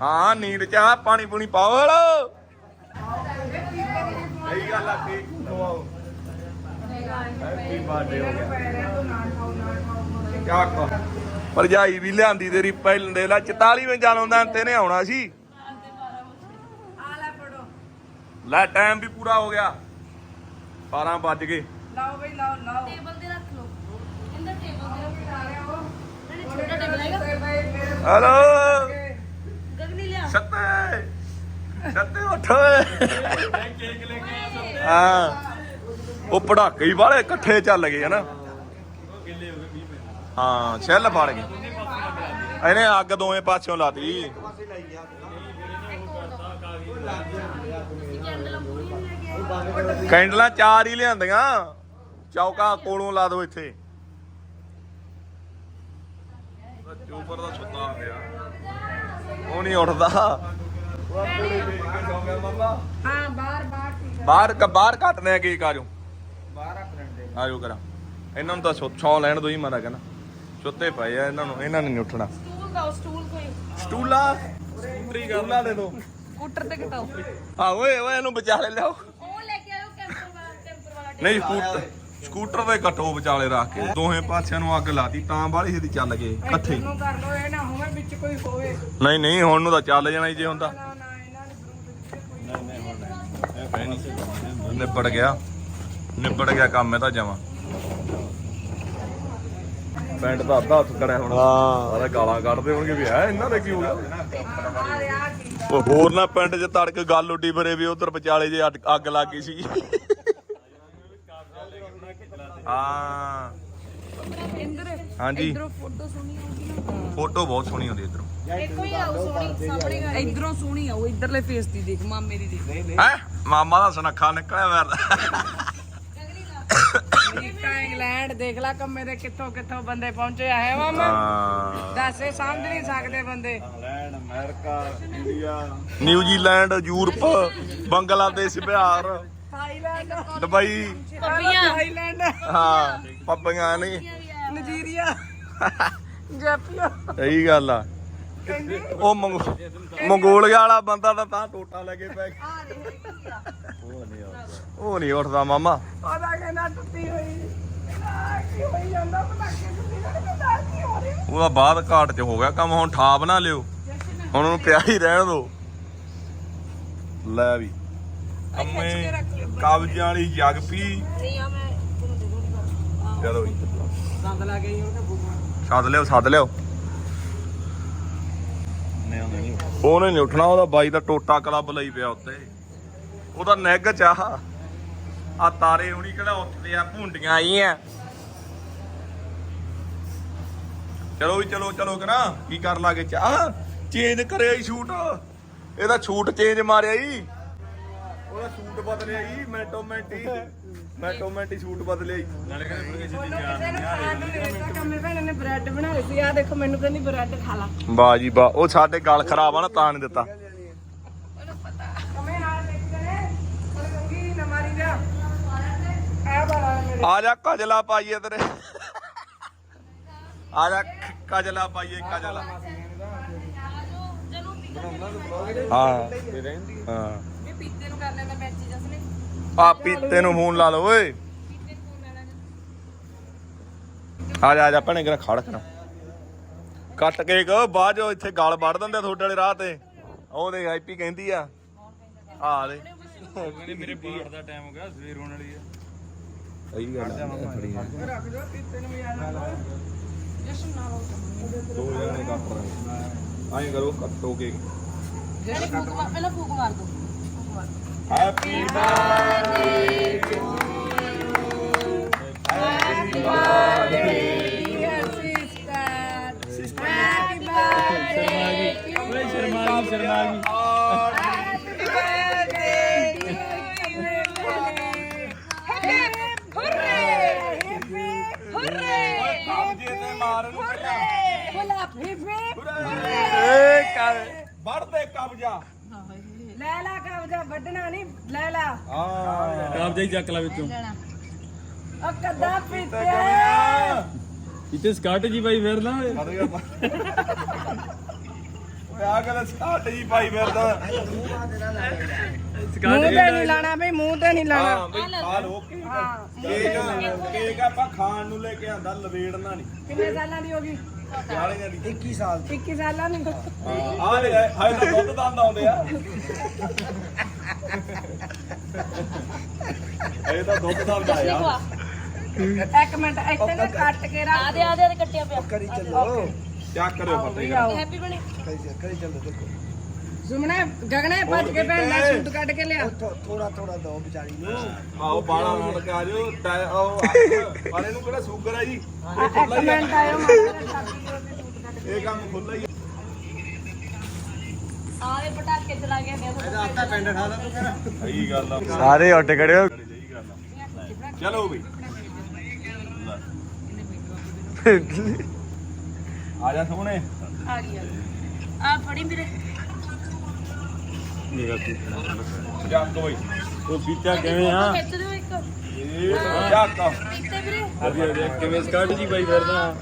ਹਾਂ ਨੀਂਦ ਚ ਪਾਣੀ ਪੂਣੀ ਪਾਓ ਹਲੋ। ਸਹੀ ਗੱਲ ਆ ਠੀਕ। ਨਵਾਓ ਹੈਪੀ ਬਰਥਡੇ ਹੋ ਗਿਆ। ਕੋ ਭਰਜਾਈ ਵੀ ਲਿਆਂਦੀ ਤੇਰੀ ਪਹਿਲਾਂ ਦੇ ਲਾ 44ਵੇਂ ਜਨਮ ਦਿਨ ਤੇ ਨੇ ਆਉਣਾ ਸੀ। ਆ ਲੈ ਫੜੋ ਲੈ ਟਾਈਮ ਵੀ ਪੂਰਾ ਹੋ ਗਿਆ। 12 ਵੱਜ ਗਏ। ਲਾਓ ਬਈ ਲਾਓ ਲਾਓ। ਟੇਬਲ ਤੇ ਰੱਖ ਲਓ। ਇੰਦਰ ਟੇਬਲ ਤੇ ਰੱਖ ਨਹੀਂ ਛੋਟਾ ਟੇਬਲ ਹੈਗਾ। ਹਲੋ ਗਗਨੀ ਲਿਆ। ਸੱਤੇ। ਸੱਤੇ ਉੱਠ। ਹਾਂ। ਉਹ ਪੜਾਕੇ ਹੀ ਵਾਲੇ ਇਕੱਠੇ ਚੱਲ ਗਏ ਹਨਾ। ਹਾਂ ਛੱਲ ਫੜ ਗਏ। ਇਹਨੇ ਅੱਗ ਦੋਵੇਂ ਪਾਸਿਓਂ ਲਾਤੀ ਕੈਂਡਲਾਂ ਚਾਰ ਹੀ ਲਿਆਂਦੀਆਂ। ਚੌਕਾ ਕੋਲੋਂ ਲਾ ਦੋ ਇੱਥੇ। ਚੋਪਰ ਦਾ ਸੁੱਤਾ ਆ ਗਿਆ। ਉਹ ਨਹੀਂ ਉੱਠਦਾ। ਹਾਂ ਬਾਹਰ ਬਾਹਰ ਬਾਹਰ ਕ ਬਾਹਰ ਆਜੋ ਕਰਾਂ। ਇਹਨਾਂ ਨੂੰ ਤਾਂ ਸੁ- ਲੈਣ ਦੋ ਹੀ ਮਾਰਾ ਕਹਿੰਦਾ। ਸੁੱਤੇ ਪਏ ਆ ਇਹਨਾਂ ਨੂੰ ਇਹਨਾਂ ਨੇ ਨਹੀਂ ਉੱਠਣਾ। ਸਟੂਲ ਦਾ ਸਟੂਲ ਕੋਈ। ਸਟੂਲਾ? ਸਟੂਲਾ ਦੇ ਦੋ। ਸਕੂਟਰ ਤੇ ਘਟਾਓ। ਆ ਓਏ ਓਏ ਇਹਨੂੰ ਵਿਚਾਲੇ ਲਿਆਓ। ਉਹ ਲੈ ਕੇ ਆਇਓ ਕੈਂਪਰ ਵਾਲਾ ਕੈਂਪਰ ਵਾਲਾ ਨਹੀਂ ਸਕੂਟਰ ਸਕੂਟਰ ਦੇ ਕੱਟੋ ਵਿਚਾਲੇ ਰੱਖ ਕੇ। ਦੋਹੇ ਪਾਸਿਆਂ ਨੂੰ ਅੱਗ ਲਾਤੀ ਤਾਂ ਬਾਹਲੀ ਛੇਤੀ ਚੱਲ ਗਏ ਇਕੱਠੇ। ਹੀ। ਨੂੰ ਕਰ ਲੋ ਇਹ ਨਾ ਹੋਵੇ ਵਿੱਚ ਕੋਈ ਹੋਵੇ। ਨਹੀਂ ਨਹੀਂ ਹੁਣ ਨੂੰ ਤਾਂ ਚੱਲ ਜਾਣਾ ਜੇ ਹੁੰਦਾ। ਨਾ ਨਾ ਇਹਨਾਂ ਨੇ ਬਰੂਦ ਕੋਈ ਨਿਬੜ ਗਿਆ। ਨਿਬੜ ਗਿਆ ਕੰਮ ਇਹ ਤਾਂ ਜਮਾ ਪੈਂਟ ਦਾ ਅੱਧਾ ਹੱਥ ਕਰਿਆ ਹੁਣ। ਹਾਂ। ਸਾਰਾ ਗਾਲਾਂ ਕੱਢਦੇ ਹੋਣਗੇ ਵੀ ਹੈ ਇਹਨਾਂ ਦਾ ਕੀ ਹੋ ਗਿਆ? ਉਹ ਹੋਰ ਨਾ ਪਿੰਡ 'ਚ ਤੜਕ ਗੱਲ ਉੱਡੀ ਫਰੇ ਵੀ ਉਧਰ ਵਿਚਾਲੇ ਜੇ ਅੱਗ ਲੱਗ ਗਈ ਸੀ। ਹਾਂ। ਇੰਦਰ ਹਾਂਜੀ। ਇਧਰੋਂ ਫੋਟੋ ਸੋਹਣੀ ਆਉਂਦੀ ਫੋਟੋ ਬਹੁਤ ਸੋਹਣੀ ਹੁੰਦੀ ਇਧਰੋਂ। ਇੱਕੋ ਹੀ ਆਉ ਸੋਹਣੀ ਸਾਹਮਣੇ ਇਧਰੋਂ ਸੋਹਣੀ ਆਉ ਇਧਰਲੇ ਫੇਸ ਦੀ ਦੇਖ ਮਾਮੇ ਦੀ ਦੇਖ। ਹੈ? ਮਾਮਾ ਦਾ ਸੁਨੱਖਾ ਨਿਕਲਿਆ ਮੇਰਾ ਇੰਗਲੈਂਡ ਦੇਖ ਲੈ ਕੰਮੇ ਦੇ ਕਿੱਥੋਂ ਕਿੱਥੋਂ ਬੰਦੇ ਪਹੁੰਚੇ ਆ ਹੈ ਮਾਮਾ? ਹਾਂ। ਦੱਸੇ ਸਮਝ ਨਹੀਂ ਸਕਦੇ ਬੰਦੇ। England America India. New Zealand Europe Bangladesh Bihar. Thailand. Dubai. ਪੱਪੀਆਂ Thailand. ਹਾਂ ਪੱਪੀਆਂ ਨਹੀਂ ਨਜੀਰੀਆ। ਜਾਪੀਆ ਸਹੀ ਗੱਲ ਆ। ਉਹ ਮੰਗੋ ਮੰਗੋਲੀਆ ਵਾਲਾ ਬੰਦਾ ਤਾਂ ਤਾਂ ਟੋਟਾ ਲੈ ਕੇ ਪੈ ਗਿਆ। ਉਹ ਨਹੀਂ ਉੱਠਦਾ ਮਾਮਾ। ਉਹਦਾ ਕਹਿੰਦਾ ਟੁੱਟੀ ਹੋਈ। ਉਹਦਾ ਬਾਅਦ ਘਾਟ 'ਚ ਹੋ ਗਿਆ ਕੰਮ, ਹੁਣ ਠਾ ਬਣਾ ਲਿਓ। ਹੁਣ ਉਹਨੂੰ ਪਿਆ ਹੀ ਰਹਿਣ ਦੋ। ਲੈ ਵੀ। ਕੰਮੇ ਕਬਜ਼ਾਂ ਵਾਲੀ ਜਗ ਪੀ। ਚਲੋ ਜੀ। ਦੰਦ ਲੱਗ ਗਈ ਸੱਦ ਲਿਓ ਸੱਦ ਲਿਓ। ਉਹਨੇ ਨਹੀਂ ਉੱਠਣਾ, ਉਹਦਾ ਬਾਈ ਦਾ ਟੋਟਾ ਕਲੱਬ ਲਈ ਪਿਆ ਉੱਤੇ। ਉਹਦਾ ਨੈਗ ਚ ਆ। ਆ ਤਾਰੇ ਹੁਣੀ ਕਿਹੜਾ ਉੱਠਦੇ ਆ, ਭੁੰਡੀਆਂ ਆਈਆਂ। ਚਲੋ ਵੀ ਚਲੋ ਚਲੋ ਕਰਾਂ। ਕੀ ਕਰ ਲਾਗੇ ਚਾਹ ਚੇਂਜ ਕਰਿਆ ਹੀ ਸ਼ੂਟ। ਇਹਦਾ ਸ਼ੂਟ ਚੇਂਜ ਮਾਰਿਆ ਹੀ ਉਹਦਾ ਸ਼ੂਟ ਬਦਲਿਆ ਹੀ ਮੈਂਟੋ ਮੈਂਟੀ। ਮੈਂਟੋ ਮੈਂਟੀ ਸ਼ੂਟ ਬਦਲਿਆ ਹੀ ਨਾਲੇ ਕਹਿੰਦੇ ਕਿਸੇ ਨੂੰ ਖਾਣ ਨੂੰ ਨਹੀਂ ਦਿੱਤਾ ਕੰਮੇ ਭੈਣ ਨੇ ਬ੍ਰੈਡ ਬਣਾਏ ਸੀ। ਆ ਦੇਖੋ ਮੈਨੂੰ ਕਹਿੰਦੀ ਬ੍ਰੈਡ ਖਾ ਲਾ। ਵਾਹ ਜੀ ਵਾਹ ਉਹ ਸਾਡੇ ਗਲ ਖਰਾਬ ਆ ਨਾ ਤਾਂ ਨਹੀਂ ਦਿੱਤਾ। ਆ ਜਾ ਕਜਲਾ ਪਾਈਏ ਤੇਰੇ। ਆ ਜਾ ਕ- ਕਜਲਾ ਪਾਈਏ ਕਜਲਾ ਹਾਂ। ਹਾਂ। ਇਹ ਪੀਤੇ ਨੂੰ ਕਰ ਲੈਂਦਾ ਮੈਚੀ ਜਸ ਨੇ। ਆ ਪੀਤੇ ਨੂੰ ਫੋਨ ਲਾ ਲਓ ਓਏ। ਆ ਜਾ ਆ ਜਾ ਭਣੇ ਕਰਾ ਖੜ ਕਰਾ ਕੱਟ ਕੇ ਕੋ ਬਾਅਦ ਜੋ ਇੱਥੇ ਗਲ ਵੜ ਦਿੰਦੇ ਆ ਤੁਹਾਡੇ ਵਾਲੇ ਰਾਹ ਤੇ। ਉਹ ਦੇ ਆਈਪੀ ਕਹਿੰਦੀ ਆ। ਆ ਦੇ। ਕਹਿੰਦੇ ਮੇਰੇ ਬਾਹਰ ਦਾ ਟਾਈਮ ਹੋ ਗਿਆ ਸਵੇਰ ਹੋਣ ਵਾਲੀ ਆ। ਸਹੀ ਗੱਲ ਆ ਫੜੀ ਆ। ਰੱਖ ਦੋ ਪੀਤੇ ਨੂੰ ਵੀ ਆ ਨਾ ਦੋ ਜਣੇ ਕੱਟ ਰਹੇ ਐਂ ਕਰੋ ਕੱਟੋ ਕੇ ਜਿਹੜੇ ਫੂਕ ਮਾਰ ਪਹਿਲਾਂ ਫੂਕ ਮਾਰ ਦੋ ਹੈਪੀ ਓਏ ਸ਼ਰਮਾ ਗਈ ਸ਼ਰਮਾ ਗਈ ਕਬਜੇ ਤੇ ਮਾਰ ਨੂੰ ਏ ਕਰ ਵੜ ਦੇ ਕਬਜਾ। ਲੈ ਲਾ ਕਬਜਾ ਵੱਢਣਾ ਨਹੀਂ ਲੈ ਲਾ। ਆ ਕਾਬਜਾ ਹੀ ਚੱਕ ਲਾ ਵਿੱਚੋਂ। ਉਹ ਕੱਦਾ ਪੀਤੇ। ਇੱਥੇ ਸਕਾਟ ਜੀ ਬਾਈ ਫਿਰਦਾ ਓਏ। ਆ ਗੱਲ ਸਟਾਰਟ ਜੀ ਪਾਈ ਫਿਰਦਾ। ਮੂੰਹ ਤੇ ਨਹੀਂ ਲਾਣਾ ਬਈ ਮੂੰਹ ਤੇ ਨਹੀਂ ਲਾਣਾ। ਹਾਂ ਬਈ ਖਾ ਲੋ ਕੇਕ ਕੇਕ ਆਪਾਂ ਖਾਣ ਨੂੰ ਲੈ ਕੇ ਆਂਦਾ ਲਵੇੜਨਾ ਨਹੀਂ। ਕਿੰਨੇ ਸਾਲਾਂ ਦੀ ਹੋ ਗਈ? 21 ਸਾਲ 21 ਸਾਲਾਂ ਦੀ ਆ ਲੈ ਹਾਏ ਤਾਂ ਦੁੱਧ ਦੰਦ ਆਉਂਦੇ ਆ। ਇਹ ਤਾਂ ਦੁੱਧ ਦੰਦ ਆਇਆ ਇੱਕ ਮਿੰਟ ਇੱਥੇ ਨਾ ਕੱਟ ਕੇ ਰੱਖ ਆਦੇ ਆਦੇ ਆਦੇ ਕੱਟਿਆ ਪਿਆ। ਕਰੀ ਚੱਲੋ ਚੱਕ ਕਰਿਓ ਫਤਿਹ ਹੈਪੀ ਬਣੇ ਕਰੀ ਕਰੀ ਚੱਲੋ ਦੇਖੋ। ਸੁਮਨੇ ਗਗਨੇ ਭੱਜ ਕੇ ਭੈਣ ਦਾ ਸੂਟ ਕੱਢ ਕੇ ਲਿਆ। ਥੋੜਾ ਥੋੜਾ ਦੋ ਵਿਚਾਰੀ ਨੂੰ। ਆਓ ਬਾਲਾ ਮੁੜ ਕੇ ਆ ਜਾਓ ਟੈ- ਉਹ ਵਾਲੇ ਨੂੰ ਕਿਹੜਾ ਸ਼ੂਗਰ ਆ ਜੀ? ਇੱਕ ਮਿੰਟ ਆਇਓ ਤੇ ਇਹ ਕੰਮ ਖੁੱਲਾ ਹੀ ਆ। ਆਦੇ ਪਟਾਕੇ ਚਲਾ ਗਿਆ ਨੇ ਸਹੀ ਗੱਲ ਆ। ਸਾਰੇ ਉੱਡ ਖੜੇ ਹੋ। ਸਹੀ ਗੱਲ ਆ ਚਲੋ ਬਈ ਆ ਜਾ ਸੋਹਣੇ। ਆ ਗਿਆ ਆ। ਫੜੀ ਵੀਰੇ ਜੱਕ ਬਈ। ਉਹ ਪੀਤਾ ਕਿਵੇਂ ਆ? ਖਿੱਚ ਦਿਓ ਇੱਕ। ਇਹ ਜੱਕ ਪੀਤੇ ਵੀਰੇ। ਵਧੀਆ ਵਧੀਆ ਕਿਵੇਂ ਸਕਾਟ ਜੀ ਬਾਈ ਫਿਰਦਾ?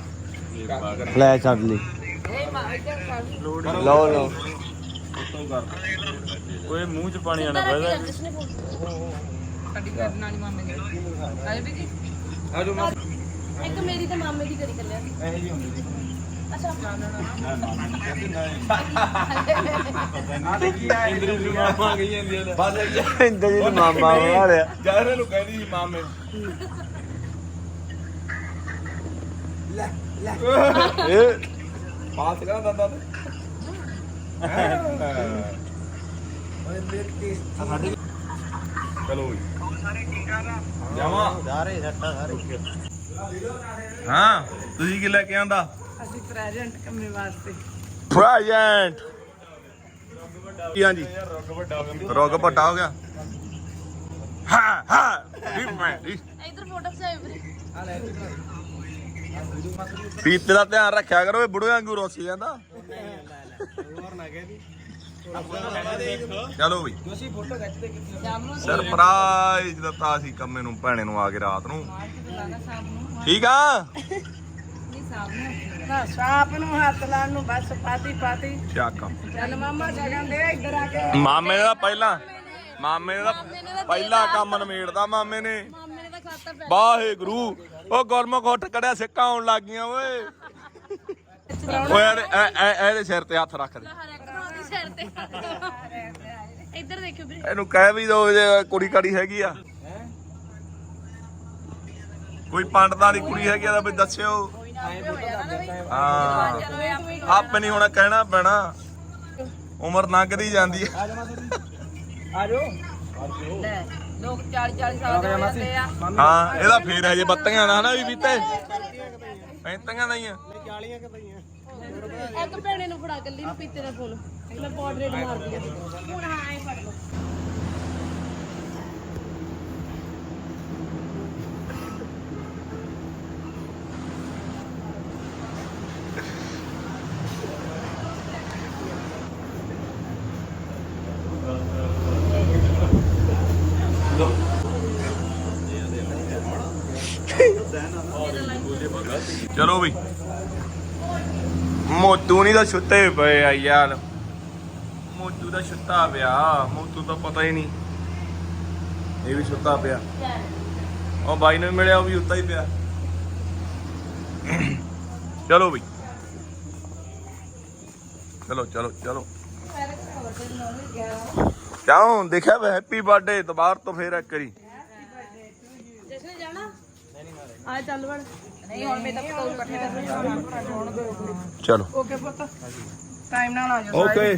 ਫਲੈਸ਼ ਛੱਡ ਲਈ। ਮਾਰ ਲਓ ਲਓ। ਓਏ ਮੂੰਹ ਚ ਪਾਣੀ ਆਣਾ ਪੈਦਾ ਕੀ ਸਾਡੀ ਕਰਨ ਵਾਲੀ ਮਾਮੇ ਦੀ। ਆਏ ਵੀ ਜੀ ਆ ਜੋ ਮੈਂ ਇੱਕ ਮੇਰੀ ਤੇ ਮਾਮੇ ਦੀ ਕਰੀ ਕੱਲਿਆ ਇਹ ਜੀ ਹੁੰਦੀ ਇੰਦਰੀ ਨੂੰ ਮਾਮਾ ਗਈ ਜਾਂਦੀ ਆ ਬਸ ਇੰਦਰ ਜੀ ਨੂੰ ਮਾਮਾ ਬਣਾ ਲਿਆ ਜਾਰੇ ਨੂੰ ਕਹਿੰਦੀ ਸੀ ਮਾਮੇ ਇਹ ਬਾਤ ਕਰਾਂ ਦੰਦਾਂ ਤੇ ਚਲੋ ਜੀ ਜਾਵਾਂ ਸਾਰੇ ਸੱਟਾ ਸਾਰੇ ਹਾਂ, ਤੁਸੀਂ ਕੀ ਲੈ ਕੇ ਆਂਦਾ ਅਸੀਂ ਪ੍ਰੈਜ਼ੈਂਟ ਕੰਮੇ ਵਾਸਤੇ। ਪ੍ਰੈਜ਼ੈਂਟ ਹਾਂਜੀ। ਰੋਗ ਵੱਡਾ ਹੋ ਗਿਆ। ਹਾਂ ਹਾਂ ਵੀ ਮੈਂ ਵੀ। ਇੱਧਰ ਫੋਟੋ ਖਿਚਾਇਓ ਵੀਰੇ। ਪੀਤੇ ਦਾ ਧਿਆਨ ਰੱਖਿਆ ਕਰੋ ਇਹ ਬੁੜੇ ਵਾਂਗੂ ਰੋਸੀ ਜਾਂਦਾ। ਚਲੋ ਬਈ। ਸਰਪ੍ਰਾਈਜ਼ ਦਿੱਤਾ ਸੀ ਕੰਮੇ ਨੂੰ ਭੈਣੇ ਨੂੰ ਆ ਕੇ ਰਾਤ ਨੂੰ। ਠੀਕ ਆ? ਨਾ ਸਾਪ ਨੂੰ ਹੱਥ ਲਾਉਣ ਨੂੰ ਬਸ ਪਾਤੀ ਪਾਤੀ। ਚੱਕ ਚੱਲ ਮਾਮਾ ਜਗਨ ਦੇ ਇੱਧਰ ਆ ਕੇ। ਮਾਮੇ ਦਾ ਪਹਿਲਾਂ ਮਾਮੇ ਦਾ ਪਹਿਲਾ ਕੰਮ ਨਮੇੜਦਾ ਮਾਮੇ ਨੇ। ਮਾਮੇ ਖਾਤਾ ਵਾਹਿਗੁਰੂ ਉਹ ਗੁਰਮੁਖ ਉੱਠ ਕੜਿਆ ਸਿੱਕਾ ਆਉਣ ਲੱਗ ਗਈਆਂ ਓਏ। ਓਏ ਇਹਦੇ- ਇਹ- ਇਹ- ਇਹਦੇ ਸਿਰ ਤੇ ਹੱਥ ਰੱਖ ਦੇ। ਦੀ ਇੱਧਰ ਦੇਖਿਓ ਵੀਰੇ ਇਹਨੂੰ ਕਹਿ ਵੀ ਦੋ ਜੇ ਕੁੜੀ ਕਾੜੀ ਹੈਗੀ ਆ। ਕੋਈ ਪੰਡਤਾਂ ਦੀ ਕੁੜੀ ਹੈਗੀ ਆ ਤਾਂ ਵੀ ਦੱਸਿਓ। ਹਾਂ। ਆਪੇ ਨਹੀਂ ਹੁਣ ਕਹਿਣਾ ਪੈਣਾ। ਉਮਰ ਲੰਘਦੀ ਜਾਂਦੀ ਹੈ। ਲੈ ਲੋਕ 40 40 ਸਾਲ ਦੇ ਹੋ ਜਾਂਦੇ ਆ। ਹਾਂ ਇਹਦਾ ਫੇਰ ਹਜੇ ਬੱਤੀਆਂ ਦਾ ਹਨਾ ਵੀ ਬੀਤੇ। ਪੈਂਤੀਆਂ ਦਾ ਹੀ ਆ। ਇੱਕ ਭੈਣੇ ਨੂੰ ਫੜਾ ਗੱਲੀ ਨੂੰ ਪੀਤੇ ਦਾ ਫੁੱਲ। ਮੈਂ ਪੋਰਟਰੇਟ ਮਾਰਦੀ ਆ। ਹੁਣ ਹਾਂ ਇਹ ਫੜ ਲਓ। ਚਲੋ ਵੀ। ਮੋਤੂ ਨਹੀਂ ਤਾਂ ਸੁੱਤੇ ਪਏ ਆ ਯਾਰ। ਮੋਤੂ ਦਾ ਸੁੱਤਾ ਪਿਆ। ਮੋਤੂ ਤਾਂ ਪਤਾ ਹੀ ਨਹੀਂ। ਇਹ ਵੀ ਸੁੱਤਾ ਪਿਆ। ਉਹ ਬਾਈ ਨੂੰ ਮਿਲਿਆ, ਉਹ ਵੀ ਉੱਤਾ ਹੀ ਪਿਆ। ਚਲੋ ਵੀ। ਚਲੋ ਚਲੋ ਚਲੋ। ਕਿਉਂ? ਦੇਖਿਆ ਹੈਪੀ ਬਰਥਡੇ ਦੁਬਾਰ ਤੋਂ ਫੇਰ ਇੱਕ ਵਾਰੀ। ਆ ਚੱਲ ਵੜ। ਚਲੋ। ਓਕੇ ਪੁੱਤ। ਟਾਈਮ ਨਾਲ ਆ ਜਾਓ। ਓਕੇ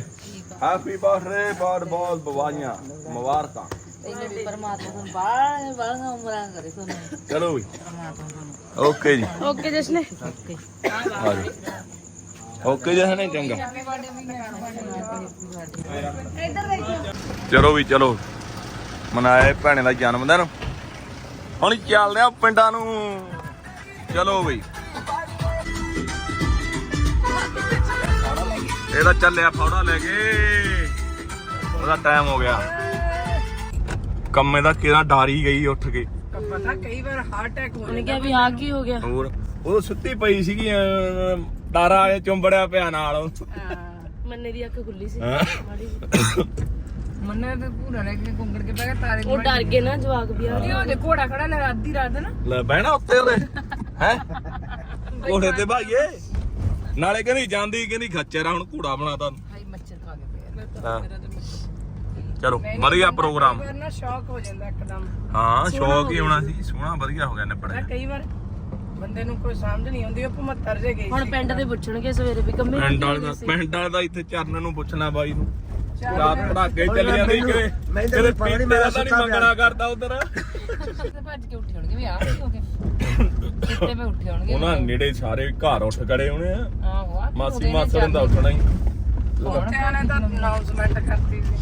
ਹੈਪੀ ਬਰਥਡੇ ਬਹੁਤ ਬਹੁਤ ਬਵਾਈਆਂ ਮੁਬਾਰਕਾਂ। ਵੀ ਪਰਮਾਤਮਾ ਤੁਹਾਨੂੰ ਬਾਹਰ ਬਾਹਰ ਉਮਰਾਂ ਕਰੇ ਤੁਹਾਨੂੰ। ਚਲੋ ਵੀ। ਓਕੇ ਜੀ। ਓਕੇ ਜਸ਼ਨ। ਆ ਓਕੇ ਜੀ ਹਨੇ ਚੰਗਾ। ਚਲੋ ਵੀ ਚਲੋ। ਮਨਾਏ ਭੈਣੇ ਦਾ ਜਨਮ ਦਿਨ। ਹੁਣ ਚੱਲਦੇ ਆ ਪਿੰਡਾਂ ਨੂੰ। ਚਲੋ ਬਈ। ਇਹਦਾ ਚੱਲਿਆ ਫੌੜਾ ਲੈ ਕੇ। ਉਹਦਾ ਟਾਈਮ ਹੋ ਗਿਆ। ਕੰਮੇ ਦਾ ਕਿਹੜਾ ਡਾਰੀ ਗਈ ਉੱਠ ਕੇ। ਪਤਾ ਕਈ ਵਾਰ ਹਾਰਟ ਅਟੈਕ ਹੋ ਕਿਹਾ ਵੀ ਆ ਕੀ ਹੋ ਗਿਆ? ਹੋਰ ਉਹ ਸੁੱਤੀ ਪਈ ਸੀਗੀ ਆਏ ਚੁੰਬੜਿਆ ਪਿਆ ਨਾਲ। ਮੰਨੇ ਦੀ ਅੱਖ ਖੁੱਲੀ ਸੀ। ਮਾੜੀ। ਮੰਨੇ ਤੇ ਪੂਰਾ ਲੈ ਕੇ ਗੁੰਗੜ ਕੇ ਬਹਿ ਗਿਆ ਤਾਰੇ ਉਹ ਡਰ ਗਏ ਨਾ ਜਵਾਕ ਵੀ ਆ ਉਹ ਜੇ ਘੋੜਾ ਖੜਾ ਲੈ ਅੱਧੀ ਰਾਤ ਨਾ। ਲੈ ਬਹਿਣਾ ਉੱਤੇ ਉਹਦੇ ਹੈ? ਘੋੜੇ ਤੇ ਭਾਈਏ। ਨਾਲੇ ਕਹਿੰਦੀ ਜਾਂਦੀ ਕਹਿੰਦੀ ਖੱਚਰ ਆ ਹੁਣ ਘੋੜਾ ਬਣਾਤਾ ਹਾਈ ਮੱਛਰ ਖਾ ਕੇ ਪਿਆ ਹਾਂ। ਚਲੋ ਵਧੀਆ ਪ੍ਰੋਗਰਾਮ। ਪਰ ਨਾ ਸ਼ੌਕ ਹੋ ਜਾਂਦਾ ਇੱਕਦਮ। ਹਾਂ ਸ਼ੌਕ ਹੀ ਹੋਣਾ ਸੀ ਸੋਹਣਾ ਵਧੀਆ ਹੋ ਗਿਆ ਨਾ ਨਿਬੜਿਆ ਕਈ ਵਾਰ ਬੰਦੇ ਨੂੰ ਕੋਈ ਸਮਝ ਨਹੀਂ ਆਉਂਦੀ ਉਹ ਭਮੱਤਰ ਜੇ ਗਈ ਹੁਣ ਪਿੰਡ ਦੇ ਪੁੱਛਣਗੇ ਸਵੇਰੇ ਵੀ ਕੰਮੇ ਪਿੰਡ ਵਾਲੇ ਦਾ ਪਿੰਡ ਵਾਲੇ ਦਾ ਇੱਥੇ ਚਰਨ ਨੂੰ ਪੁੱਛਣਾ ਬਾਈ ਨੂੰ। ਰਾਤ ਪੜਾਕੇ ਚੱਲ ਜਾਂਦੇ ਕਿਤੇ। ਕਿਤੇ ਪੀਤੇ ਦਾ ਤਾਂ ਨਹੀਂ ਮੰਗਣਾ ਕਰਦਾ ਉਧਰ। ਭੱਜ ਕੇ ਉੱਠੇ ਹੋਣਗੇ ਵੀ ਆ ਕੀ ਹੋ ਗਿਆ? ਕਿਤੇ ਮੈਂ ਉੱਠੇ ਹੋਣਗੇ। ਉਹਨਾਂ ਨੇੜੇ ਸਾਰੇ ਘਰ ਉੱਠ ਖੜੇ ਹੋਣੇ ਆ। ਆਹੋ ਆ ਮਾਸੀ ਮਾਸੜ ਦਾ ਉੱਠਣਾ ਹੀ। ਉੱਥੇ ਵਾਲਿਆਂ ਦਾ ਅਨਾਉਂਸਮੈਂਟ ਕਰਤੀ ਸੀ।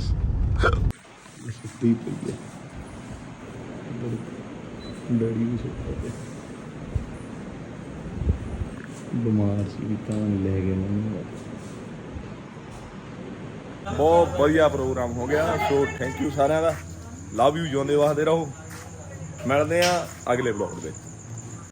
ਸੁੱਤੀ ਪਈ ਹੈ ਡੈਡੀ ਵੀ ਸੁੱਤਾ ਪਿਆ। ਬਿਮਾਰ ਸੀ ਤਾਂ ਲੈ ਗਏ ਮੈਨੂੰ ਬਹੁਤ ਵਧੀਆ ਪ੍ਰੋਗਰਾਮ ਹੋ ਗਿਆ, ਸੋ ਥੈਂਕ ਯੂ ਸਾਰਿਆਂ ਦਾ। ਲਵ ਯੂ ਜਿਉਂਦੇ ਵਾਸਤੇ ਰਹੋ। ਮਿਲਦੇ ਆ ਅਗਲੇ ਬਲੌਗ ਦੇ